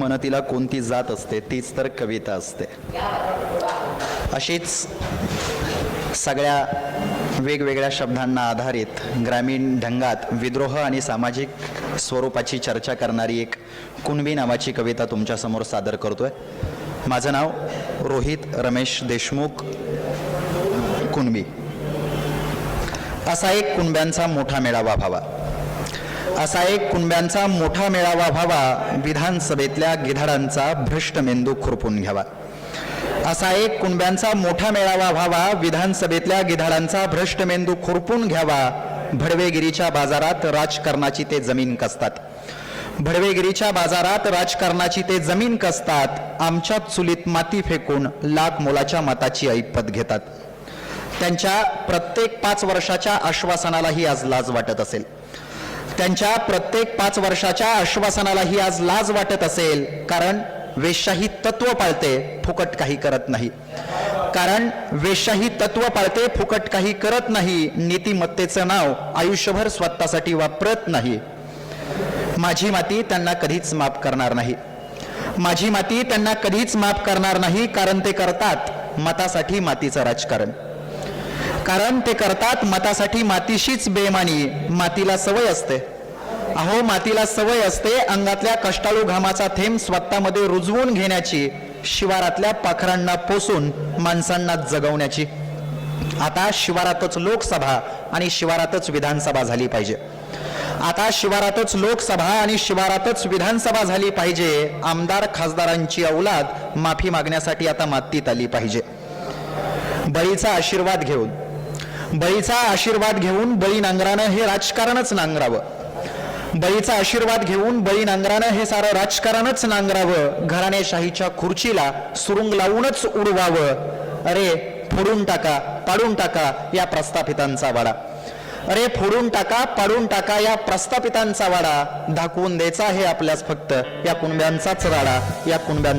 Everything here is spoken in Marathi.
मनतीला कोणती जात असते तीच तर कविता असते. अशीच सगळ्या वेगवेगळ्या शब्दांना आधारित ग्रामीण ढंगात विद्रोह आणि सामाजिक स्वरूपाची चर्चा करणारी एक कुणबी नावाची कविता तुमच्यासमोर सादर करतोय. माझं नाव रोहित रमेश देशमुख कुणबी. असा एक कुणब्यांचा मोठा मेळावा व्हावा. असा एक कुणब्यांचा मोठा मेळावा व्हावा विधानसभेतल्या गिधाडांचा भ्रष्ट मेंदू खुरपून घ्यावा. असा एक कुणब्यांचा मोठा मेळावा व्हावा विधानसभेतल्या गिधाडांचा भ्रष्ट मेंदू खुरपून घ्यावा भडवेगिरीच्या बाजारात राजकारणाची ते जमीन कसतात. भडवेगिरीच्या बाजारात राजकारणाची ते जमीन कसतात आमच्या चुलीत माती फेकून लाख मोलाच्या मताची ऐपत घेतात. त्यांच्या प्रत्येक पाच वर्षाच्या आश्वासनालाही आज लाज वाटत असेल. त्यांच्या प्रत्येक पाच वर्षाच्या आश्वासनालाही आज लाज वाटत असेल. कारण वेश्याही तत्व पाळते फुकट काही करत नाही. कारण वेश्याही तत्व पाळते फुकट काही करत नाही. नीतिमत्तेचं नाव आयुष्यभर स्वतःसाठी वापरत नाही. माझी माती त्यांना कधीच माफ करणार नाही. माझी माती त्यांना कधीच माफ करणार नाही कारण ते करतात मतासाठी मातीचं राजकारण. कारण ते करतात मतासाठी मातीशीच बेमानी. मातीला सवय असते. अहो मातीला सवय असते अंगातल्या कष्टाळू घामाचा थेंब स्वतःमध्ये रुजवून घेण्याची शिवारातल्या पाखरांना पोसून माणसांना जगवण्याची. आता शिवारातच लोकसभा आणि शिवारातच विधानसभा झाली पाहिजे. आता शिवारातच लोकसभा आणि शिवारातच विधानसभा झाली पाहिजे आमदार खासदारांची औलाद माफी मागण्यासाठी आता मातीत आली पाहिजे. बळीचा आशीर्वाद घेऊन बळीचा आशीर्वाद घेऊन बळी नांगरानं हे राजकारणच नांगरावं. बळीचा आशीर्वाद घेऊन बळी नांगरानं हे सारं राजकारणच नांगरावं. घराणेशाहीच्या खुर्चीला सुरुंग लावूनच उडवावं. अरे फोडून टाका पाडून टाका या प्रस्थापितांचा वाडा. अरे फोडून टाका पाडून टाका या प्रस्थापितांचा वाडा. दाखवून द्यायचा आहे आपल्यास फक्त या कुणब्यांचाच राडा या कुणब्यांचा